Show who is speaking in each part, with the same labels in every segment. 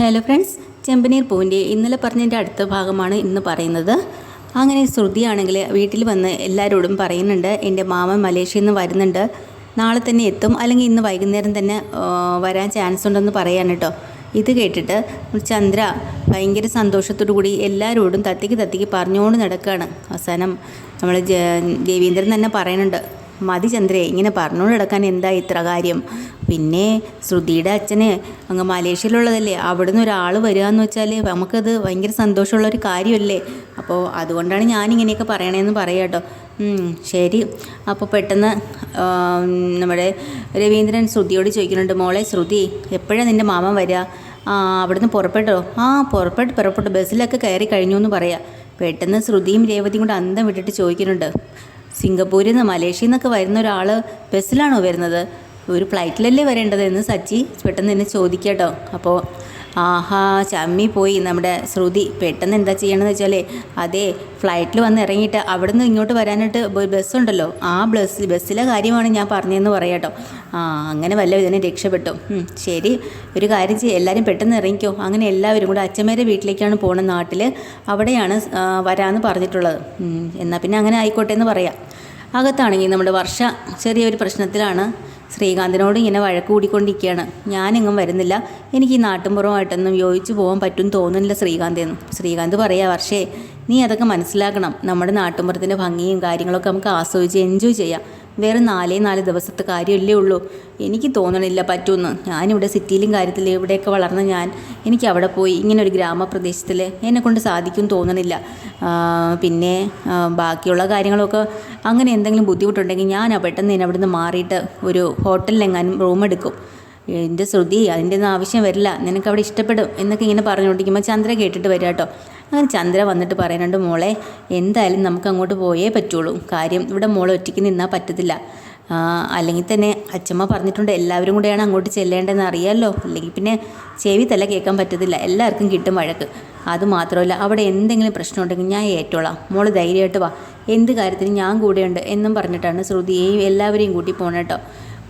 Speaker 1: Hello friends ചെമ്പനീർ പൂവിന്റെ ഇന്നലെ പറഞ്ഞതിന്റെ അടുത്ത ഭാഗമാണ് ഇന്ന് പറയുന്നത്. അങ്ങനെ ശ്രുതിയാണെങ്കിൽ വീട്ടിൽ വന്ന് എല്ലാവരോടും പറയുന്നുണ്ട് എന്റെ മാമൻ മലേഷ്യയിൽ നിന്ന് വരുന്നുണ്ട്. നാളെ തന്നെ എത്തും അല്ലെങ്കിൽ ഇന്ന് വൈകുന്നേരം തന്നെ വരാൻ ചാൻസ് ഉണ്ടെന്ന് പറയാൻ കേട്ടോ. ഇത് കേട്ടിട്ട് ചന്ദ്ര ഭയങ്കര സന്തോഷത്തോടു കൂടി എല്ലാവരോടും തത്തിക്ക് തത്തിക്ക് പറഞ്ഞുകൊണ്ട് നടക്കുകയാണ്. അവസാനം നമ്മൾ ദേവീന്ദ്രൻ തന്നെ പറയുന്നുണ്ട് മതി ഇങ്ങനെ പറഞ്ഞുകൊണ്ട് കിടക്കാൻ എന്താ ഇത്ര കാര്യം? പിന്നെ ശ്രുതിയുടെ അച്ഛന് അങ്ങ് മലേഷ്യയിലുള്ളതല്ലേ അവിടുന്ന് ഒരാൾ വരിക എന്ന് വെച്ചാൽ നമുക്കത് ഭയങ്കര സന്തോഷമുള്ള ഒരു കാര്യമല്ലേ? അപ്പോൾ അതുകൊണ്ടാണ് ഞാനിങ്ങനെയൊക്കെ പറയണതെന്ന് പറയാം കേട്ടോ ശരി. അപ്പോൾ പെട്ടെന്ന് നമ്മുടെ രവീന്ദ്രൻ ശ്രുതിയോട് ചോദിക്കുന്നുണ്ട് മോളെ ശ്രുതി എപ്പോഴാണ് നിന്റെ മാമൻ വരിക ആ അവിടുന്ന് പുറപ്പെട്ടോ? ആ പുറപ്പെട്ട് പുറപ്പെട്ടു ബസ്സിലൊക്കെ കയറി കഴിഞ്ഞു എന്ന് പറയാം. പെട്ടെന്ന് ശ്രുതിയും രേവതിയും കൂടെ അന്തം വിട്ടിട്ട് ചോദിക്കുന്നുണ്ട്. സിംഗപ്പൂരിൽ നിന്ന് മലേഷ്യയിൽ നിന്നൊക്കെ വരുന്ന ഒരാൾ ബസ്സിലാണോ വരുന്നത്? ഒരു ഫ്ലൈറ്റിലല്ലേ വരേണ്ടത് എന്ന് സച്ചി പെട്ടെന്ന് എന്നെ ചോദിക്കട്ടോ അപ്പോൾ ആഹാ ചമ്മി പോയി. നമ്മുടെ ശ്രുതി പെട്ടെന്ന് എന്താ ചെയ്യണമെന്ന് വെച്ചാൽ അതെ ഫ്ലൈറ്റിൽ വന്ന് ഇറങ്ങിയിട്ട് അവിടെ നിന്ന് ഇങ്ങോട്ട് വരാനായിട്ട് ബസ്സുണ്ടല്ലോ. ആ ബസ് ബസ്സിലെ കാര്യമാണ് ഞാൻ പറഞ്ഞതെന്ന് പറയാട്ടോ ആ അങ്ങനെ വല്ല ഇതിനെ രക്ഷപ്പെട്ടു. ശരി. ഒരു കാര്യം ചെയ്യും. എല്ലാവരും പെട്ടെന്ന് ഇറങ്ങിക്കോ. അങ്ങനെ എല്ലാവരും കൂടെ അച്ഛമ്മേരെ വീട്ടിലേക്കാണ് പോണ നാട്ടിൽ അവിടെയാണ് വരാമെന്ന് പറഞ്ഞിട്ടുള്ളത്. എന്നാൽ പിന്നെ അങ്ങനെ ആയിക്കോട്ടെ എന്ന് പറയാം. അകത്താണെങ്കിൽ നമ്മുടെ വർഷ ചെറിയൊരു പ്രശ്നത്തിലാണ്. ശ്രീകാന്തിനോട് ഇങ്ങനെ വഴക്ക് കൂടിക്കൊണ്ടിരിക്കുകയാണ് ഞാനെങ്ങും വരുന്നില്ല. എനിക്ക് ഈ നാട്ടുമ്പുറമായിട്ടൊന്നും യോജിച്ച് പോകാൻ പറ്റും തോന്നുന്നില്ല ശ്രീകാന്ത് എന്ന്. ശ്രീകാന്ത് പറയാ വർഷേ നീ അതൊക്കെ മനസ്സിലാക്കണം. നമ്മുടെ നാട്ടുമ്പുറത്തിന്റെ ഭംഗിയും കാര്യങ്ങളൊക്കെ നമുക്ക് ആസ്വദിച്ച് എൻജോയ് ചെയ്യാം. വേറെ നാലേ നാല് ദിവസത്തെ കാര്യമല്ലേ ഉള്ളൂ. എനിക്ക് തോന്നണില്ല പറ്റുമെന്ന് ഞാനിവിടെ സിറ്റിയിലും കാര്യത്തിൽ ഇവിടെയൊക്കെ വളർന്ന ഞാൻ എനിക്ക് അവിടെ പോയി ഇങ്ങനെ ഒരു ഗ്രാമപ്രദേശത്തിൽ എന്നെക്കൊണ്ട് സാധിക്കും തോന്നണില്ല. പിന്നെ ബാക്കിയുള്ള കാര്യങ്ങളൊക്കെ അങ്ങനെ എന്തെങ്കിലും ബുദ്ധിമുട്ടുണ്ടെങ്കിൽ ഞാൻ പെട്ടെന്ന് തന്നെ അവിടുന്ന് മാറിയിട്ട് ഒരു ഹോട്ടലിലെങ്ങാനും റൂം എടുക്കും. എന്റെ ശ്രുതി അതിന്റെ ഒന്നും ആവശ്യം വരില്ല. നിനക്ക് അവിടെ ഇഷ്ടപ്പെടും എന്നൊക്കെ ഇങ്ങനെ പറഞ്ഞുകൊണ്ടിരിക്കുമ്പോൾ ചന്ദ്ര കേട്ടിട്ട് വരാം കേട്ടോ. അങ്ങനെ ചന്ദ്ര വന്നിട്ട് പറയുന്നുണ്ട് മോളെ എന്തായാലും നമുക്ക് അങ്ങോട്ട് പോയേ പറ്റുള്ളൂ. കാര്യം ഇവിടെ മോളെ ഒറ്റയ്ക്ക് നിന്നാൽ പറ്റത്തില്ല. അല്ലെങ്കിൽ തന്നെ അച്ഛമ്മ പറഞ്ഞിട്ടുണ്ട് എല്ലാവരും കൂടെയാണ് അങ്ങോട്ട് ചെല്ലേണ്ടതെന്ന് അറിയാമല്ലോ അല്ലെങ്കിൽ പിന്നെ ചെവി തല കേൾക്കാൻ പറ്റത്തില്ല. എല്ലാവർക്കും കിട്ടും വഴക്ക്. അത് മാത്രമല്ല അവിടെ എന്തെങ്കിലും പ്രശ്നമുണ്ടെങ്കിൽ ഞാൻ ഏറ്റോളാം. മോൾ ധൈര്യമായിട്ട് വാ. എന്ത് കാര്യത്തിനും ഞാൻ കൂടെയുണ്ട് എന്നും പറഞ്ഞിട്ടാണ് ശ്രുതിയെയും എല്ലാവരെയും കൂട്ടി പോകണം കേട്ടോ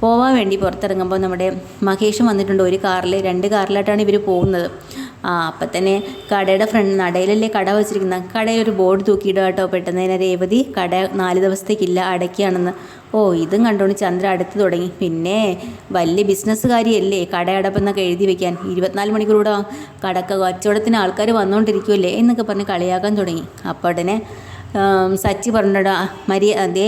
Speaker 1: പോവാൻ വേണ്ടി പുറത്തിറങ്ങുമ്പോൾ നമ്മുടെ മഹേഷും വന്നിട്ടുണ്ട് ഒരു കാറിൽ. രണ്ട് കാറിലായിട്ടാണ് ഇവർ പോകുന്നത്. ആ അപ്പം തന്നെ കടയുടെ ഫ്രണ്ട് നടയിലല്ലേ കട വെച്ചിരിക്കുന്നത് കടയിൽ ഒരു ബോർഡ് തൂക്കിയിടുക കേട്ടോ പെട്ടെന്ന് തന്നെ രേവതി. കട നാല് ദിവസത്തേക്കില്ല അടയ്ക്കുകയാണെന്ന്. ഓ ഇതും കണ്ടോണ്ട് ചന്ദ്ര അടുത്ത് തുടങ്ങി. പിന്നെ വലിയ ബിസിനസ്സുകാരിയല്ലേ കട അടപ്പെന്നൊക്കെ എഴുതി വെക്കാൻ. ഇരുപത്തിനാല് മണിക്കൂറൂടെ കടക്ക കച്ചവടത്തിന് ആൾക്കാർ വന്നുകൊണ്ടിരിക്കുമല്ലേ എന്നൊക്കെ പറഞ്ഞ് കളിയാക്കാൻ തുടങ്ങി. അപ്പോൾ ഉടനെ സച്ചി പറഞ്ഞിട്ട് മരിയ അതേ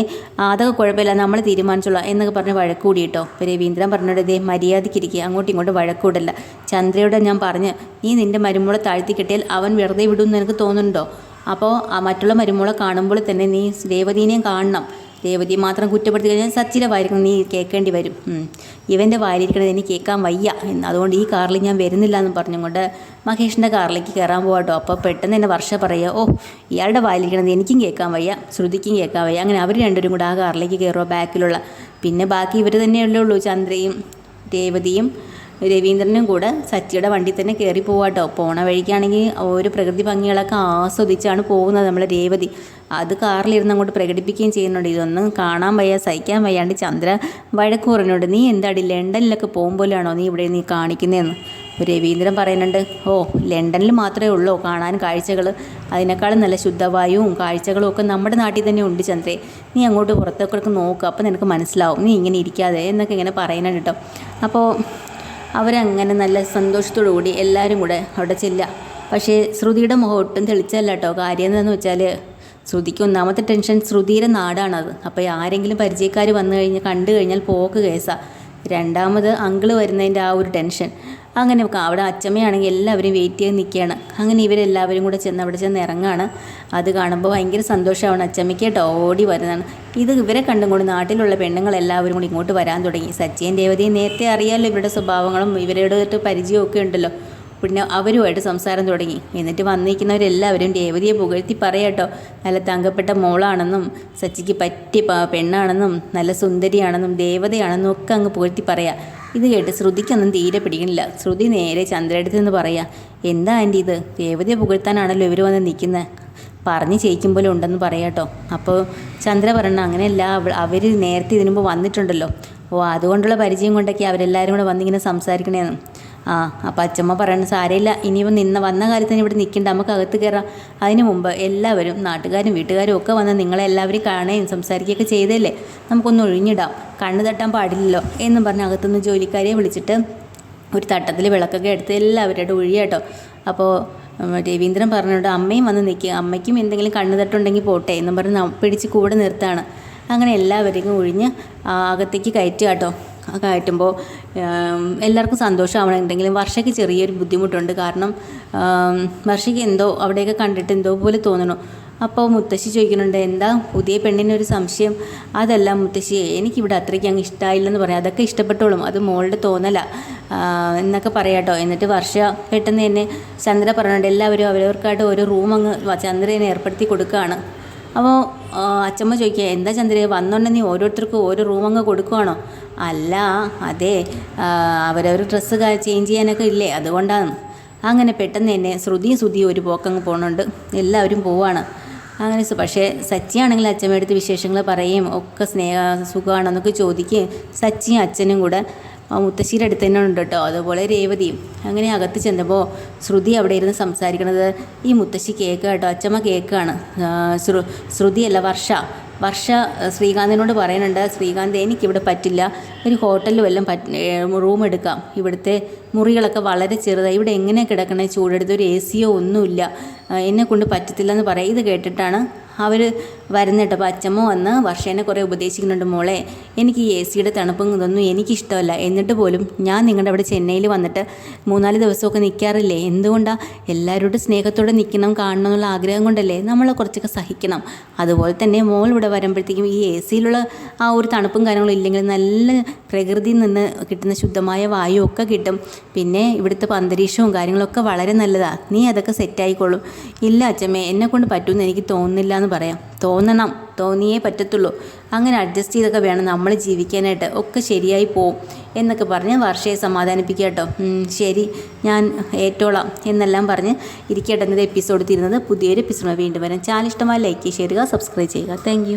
Speaker 1: അതൊക്കെ കുഴപ്പമില്ല നമ്മൾ തീരുമാനിച്ചോളാം എന്നൊക്കെ പറഞ്ഞ് വഴക്കൂടി കേട്ടോ രവീന്ദ്രൻ പറഞ്ഞിട്ട് ദേ മര്യാദയ്ക്കിരിക്കുക അങ്ങോട്ടും ഇങ്ങോട്ടും വഴക്കൂടല്ല. ചന്ദ്രയോട് ഞാൻ പറഞ്ഞ് നീ നിന്റെ മരുമോളെ താഴ്ത്തി കിട്ടിയാൽ അവൻ വെറുതെ വിടുമെന്ന് എനിക്ക് തോന്നുന്നുണ്ടോ? അപ്പോൾ മറ്റുള്ള മരുമോളെ കാണുമ്പോൾ തന്നെ നീ രേവതീനെയും കാണണം. രേവതിയെ മാത്രം കുറ്റപ്പെടുത്തി കഴിഞ്ഞാൽ സച്ചിന്റെ വായിരിക്കണം നീ കേൾക്കേണ്ടി വരും. ഇവന്റെ വായിരിക്കണത് എനിക്ക് കേൾക്കാൻ വയ്യ. എന്ന് അതുകൊണ്ട് ഈ കാറിൽ ഞാൻ വരുന്നില്ല എന്ന് പറഞ്ഞുകൊണ്ട് മഹേഷിന്റെ കാറിലേക്ക് കയറാൻ പോകാട്ടോ അപ്പോൾ പെട്ടെന്ന് എന്നെ വർഷ പറയുക ഓ ഇയാളുടെ വായിലിരിക്കണത് എനിക്കും കേൾക്കാൻ വയ്യ ശ്രുതിക്കും കേൾക്കാൻ വയ്യ. അങ്ങനെ അവർ രണ്ടുപേരും കൂടെ ആ കാറിലേക്ക് കയറുക ബാക്കിലുള്ള. പിന്നെ ബാക്കി ഇവർ തന്നെയല്ലേ ഉള്ളൂ ചന്ദ്രയും രേവതിയും രവീന്ദ്രനും കൂടെ സച്ചിയുടെ വണ്ടി തന്നെ കയറി പോവാട്ടോ പോണ വഴിക്കാണെങ്കിൽ ഒരു പ്രകൃതി ഭംഗികളൊക്കെ ആസ്വദിച്ചാണ് പോകുന്നത് നമ്മൾ രേവതി. അത് കാറിലിരുന്ന് അങ്ങോട്ട് പ്രകടിപ്പിക്കുകയും ചെയ്യുന്നുണ്ട്. ഇതൊന്നും കാണാൻ വയ്യ സഹിക്കാൻ വയ്യാണ്ട് ചന്ദ്ര വഴക്ക് നീ എന്താടി ലണ്ടനിലൊക്കെ പോലെയാണോ നീ ഇവിടെ നീ കാണിക്കുന്നതെന്ന് രവീന്ദ്രൻ പറയുന്നുണ്ട് ഓ ലണ്ടനിൽ മാത്രമേ ഉള്ളൂ കാണാൻ കാഴ്ചകൾ അതിനേക്കാളും നല്ല ശുദ്ധവായുവും കാഴ്ചകളും ഒക്കെ നമ്മുടെ നാട്ടിൽ തന്നെ ഉണ്ട് ചന്ദ്രേ. നീ അങ്ങോട്ട് പുറത്തൊക്കെ നോക്കുക അപ്പോൾ നിനക്ക് മനസ്സിലാവും. നീ ഇങ്ങനെ ഇരിക്കാതെ എന്നൊക്കെ ഇങ്ങനെ പറയുന്നുണ്ട് കേട്ടോ അപ്പോൾ അവരങ്ങനെ നല്ല സന്തോഷത്തോടു കൂടി എല്ലാവരും കൂടെ അവിടെ ചെല്ലുക. പക്ഷേ ശ്രുതിയുടെ മുഖം ഒട്ടും തെളിച്ചല്ല കേട്ടോ. കാര്യം എന്താണെന്ന് വെച്ചാൽ ശ്രുതിക്ക് ഒന്നാമത്തെ ടെൻഷൻ ശ്രുതിയുടെ നാടാണത്. അപ്പോൾ ആരെങ്കിലും പരിചയക്കാർ വന്നു കഴിഞ്ഞാൽ കണ്ടു കഴിഞ്ഞാൽ പോക്ക് കേസാണ് രണ്ടാമത് അങ്കിൾ വരുന്നതിന്റെ ആ ഒരു ടെൻഷൻ. അങ്ങനെ അവിടെ അച്ചമ്മയാണെങ്കിൽ എല്ലാവരും വെയിറ്റ് ചെയ്ത് നിൽക്കുകയാണ്. അങ്ങനെ ഇവരെല്ലാവരും കൂടെ ചെന്ന് അവിടെ ചെന്ന് ഇറങ്ങാണ് അത് കാണുമ്പോൾ ഭയങ്കര സന്തോഷമാണ്. അച്ചമ്മയ്ക്ക് ഓടി വരുന്നതാണ്. ഇത് ഇവരെ കണ്ടും കൊണ്ട് നാട്ടിലുള്ള പെണ്ണുങ്ങൾ എല്ലാവരും കൂടി ഇങ്ങോട്ട് വരാൻ തുടങ്ങി. സച്ചിൻ രേവതിയും നേരത്തെ അറിയാമല്ലോ ഇവരുടെ സ്വഭാവങ്ങളും ഇവരോട് പരിചയമൊക്കെ ഉണ്ടല്ലോ. പിന്നെ അവരുമായിട്ട് സംസാരം തുടങ്ങി. എന്നിട്ട് വന്നിരിക്കുന്നവരെല്ലാവരും രേവതിയെ പുകഴ്ത്തി പറയാട്ടോ നല്ല തങ്കപ്പെട്ട മോളാണെന്നും സച്ചിക്ക് പറ്റിയ പെണ്ണാണെന്നും നല്ല സുന്ദരിയാണെന്നും ദേവതയാണെന്നും ഒക്കെ അങ്ങ് പുകഴ്ത്തി പറയാം. ഇത് കേട്ട് ശ്രുതിക്കൊന്നും തീരെ പിടിക്കണില്ല. ശ്രുതി നേരെ ചന്ദ്രടുത്ത് നിന്ന് പറയാ എന്താ ആന്റി ഇത്? രേവതിയെ പുകഴ്ത്താനാണല്ലോ ഇവർ വന്ന് നിൽക്കുന്നത് പറഞ്ഞ് പോലെ ഉണ്ടെന്ന് പറയാട്ടോ അപ്പോൾ ചന്ദ്ര പറഞ്ഞ അങ്ങനെയല്ല അവർ നേരത്തെ ഇതിനുമ്പോൾ വന്നിട്ടുണ്ടല്ലോ. ഓ അതുകൊണ്ടുള്ള പരിചയം കൊണ്ടൊക്കെ അവരെല്ലാവരും കൂടെ വന്നിങ്ങനെ സംസാരിക്കണേന്ന്. ആ അപ്പോൾ അച്ചമ്മ പറയണ സാരമില്ല. ഇനിയിപ്പോൾ നിന്ന വന്ന കാര്യത്തിന് ഇവിടെ നിൽക്കണ്ട നമുക്ക് അകത്ത് കയറാം അതിന് മുമ്പ് എല്ലാവരും നാട്ടുകാരും വീട്ടുകാരും ഒക്കെ വന്ന് നിങ്ങളെല്ലാവരും കാണുകയും സംസാരിക്കുകയൊക്കെ ചെയ്തല്ലേ? നമുക്കൊന്ന് ഒഴിഞ്ഞിടാം. കണ്ണ് തട്ടാൻ പാടില്ലല്ലോ എന്നും പറഞ്ഞ് അകത്തുനിന്ന് ജോലിക്കാരെ വിളിച്ചിട്ട് ഒരു തട്ടത്തിൽ വിളക്കൊക്കെ എടുത്ത് എല്ലാവരുടെ ഒഴിയാട്ടോ അപ്പോൾ രവീന്ദ്രൻ പറഞ്ഞോണ്ട് അമ്മയും വന്ന് നിൽക്കുക അമ്മയ്ക്കും എന്തെങ്കിലും കണ്ണ് തട്ടുണ്ടെങ്കിൽ പോട്ടെ എന്നും പറഞ്ഞ് പിടിച്ച് കൂടെ നിർത്താണ് അങ്ങനെ എല്ലാവരെയും ഒഴിഞ്ഞ് അകത്തേക്ക് കയറ്റുക കേട്ടോ. കയറ്റുമ്പോൾ എല്ലാവർക്കും എല്ലാവർക്കും എന്തെങ്കിലും വർഷയ്ക്ക് ചെറിയൊരു ബുദ്ധിമുട്ടുണ്ട്. കാരണം വർഷയ്ക്ക് എന്തോ അവിടെയൊക്കെ കണ്ടിട്ട് എന്തോ പോലെ തോന്നണു. അപ്പോൾ മുത്തശ്ശി ചോദിക്കുന്നുണ്ട് എന്താ പുതിയ പെണ്ണിനൊരു സംശയം? അതല്ല മുത്തശ്ശി എനിക്കിവിടെ അത്രയ്ക്ക് അങ്ങ് ഇഷ്ടമായില്ലെന്ന് പറയാം. അതൊക്കെ ഇഷ്ടപ്പെട്ടോളും. അത് മോളുടെ തോന്നല. എന്നൊക്കെ പറയാട്ടോ. എന്നിട്ട് വർഷ പെട്ടെന്ന് തന്നെ ചന്ദ്ര പറഞ്ഞിട്ടുണ്ട് എല്ലാവരും അവരവർക്കായിട്ട് ഒരു റൂം അങ്ങ് ചന്ദ്രനെ ഏർപ്പെടുത്തി കൊടുക്കുകയാണ് അപ്പോൾ അച്ചമ്മ ചോദിക്കുക എന്താ ചന്ദ്ര വന്നോണ്ടെങ്കിൽ നീ ഓരോരുത്തർക്കും ഓരോ റൂം അങ്ങ് കൊടുക്കുവാണോ? അല്ല അതെ അവരവർ ഡ്രസ്സ് ചേഞ്ച് ചെയ്യാനൊക്കെ ഇല്ലേ അതുകൊണ്ടാണ്. അങ്ങനെ പെട്ടെന്ന് തന്നെ ശ്രുതിയും ശ്രുതിയും ഒരു പോക്കങ്ങ് പോകുന്നുണ്ട് എല്ലാവരും പോവാണ്. അങ്ങനെ പക്ഷേ സച്ചിയാണെങ്കിൽ അച്ഛമ്മയുടെ വിശേഷങ്ങൾ പറയുകയും ഒക്കെ സ്നേഹ സുഖമാണെന്നൊക്കെ ചോദിക്കുകയും സച്ചിയും അച്ഛനും കൂടെ മുത്തശ്ശിയുടെ അടുത്ത് തന്നെ ഉണ്ട് കേട്ടോ. അതുപോലെ രേവതിയും അങ്ങനെ അകത്ത് ചെന്നപ്പോൾ ശ്രുതി അവിടെ ഇരുന്ന് സംസാരിക്കണത് ഈ മുത്തശ്ശി കേക്ക് കേട്ടോ. അച്ഛമ്മ കേക്കാണ്. ശ്രു ശ്രുതിയല്ല വർഷ. വർഷ ശ്രീകാന്തിനോട് പറയുന്നുണ്ട് ശ്രീകാന്ത് എനിക്കിവിടെ പറ്റില്ല. ഒരു ഹോട്ടലിൽ വല്ലതും പറ്റ റൂം എടുക്കാം. ഇവിടുത്തെ മുറികളൊക്കെ വളരെ ചെറുതായി ഇവിടെ എങ്ങനെ കിടക്കണേ? ചൂടെടുത്ത് ഒരു എ സിയോ ഒന്നുമില്ല. എന്നെ കൊണ്ട് പറ്റത്തില്ലെന്ന് പറയും. ഇത് കേട്ടിട്ടാണ് അവർ വരുന്നിട്ട് അപ്പോൾ അച്ഛമ്മ വന്ന് വർഷേനെ കുറേ ഉപദേശിക്കുന്നുണ്ട് മോളെ. എനിക്ക് എ സിയുടെ തണുപ്പും ഇതൊന്നും എനിക്കിഷ്ടമല്ല. എന്നിട്ട് പോലും ഞാൻ നിങ്ങളുടെ അവിടെ ചെന്നൈയിൽ വന്നിട്ട് മൂന്നാൽ ദിവസമൊക്കെ നിൽക്കാറില്ലേ എന്തുകൊണ്ടാണ് എല്ലാവരോടും സ്നേഹത്തോടെ നിൽക്കണം കാണണം എന്നുള്ള ആഗ്രഹം കൊണ്ടല്ലേ നമ്മൾ കുറച്ചൊക്കെ സഹിക്കണം? അതുപോലെ തന്നെ മോൾ ഇവിടെ വരുമ്പോഴത്തേക്കും ഈ എ സിയിലുള്ള ആ ഒരു തണുപ്പും കാര്യങ്ങളും ഇല്ലെങ്കിൽ നല്ല പ്രകൃതിയിൽ നിന്ന് കിട്ടുന്ന ശുദ്ധമായ വായു ഒക്കെ കിട്ടും. പിന്നെ ഇവിടുത്തെ അന്തരീക്ഷവും കാര്യങ്ങളൊക്കെ വളരെ നല്ലതാണ് നീ അതൊക്കെ സെറ്റായിക്കോളും ഇല്ല അച്ഛമ്മേ എന്നെ കൊണ്ട് പറ്റുമെന്ന് എനിക്ക് തോന്നുന്നില്ല എന്ന് പറയാം. തോന്നണം. തോന്നിയേ പറ്റത്തുള്ളൂ. അങ്ങനെ അഡ്ജസ്റ്റ് ചെയ്തൊക്കെ വേണം നമ്മൾ ജീവിക്കാനായിട്ട്. ഒക്കെ ശരിയായി പോവും എന്നൊക്കെ പറഞ്ഞ് വർഷയെ സമാധാനിപ്പിക്കുക കേട്ടോ. ശരി. ഞാൻ ഏറ്റോളാം എന്നെല്ലാം പറഞ്ഞ് ഇരിക്കട്ടെ എപ്പിസോഡ് തീരുന്നത് പുതിയൊരു എപ്പിസോഡ് വീണ്ടും വരാം. ചാനൽ ഇഷ്ടമായി ലൈക്ക് ചെയ്യുക സബ്സ്ക്രൈബ് ചെയ്യുക. താങ്ക്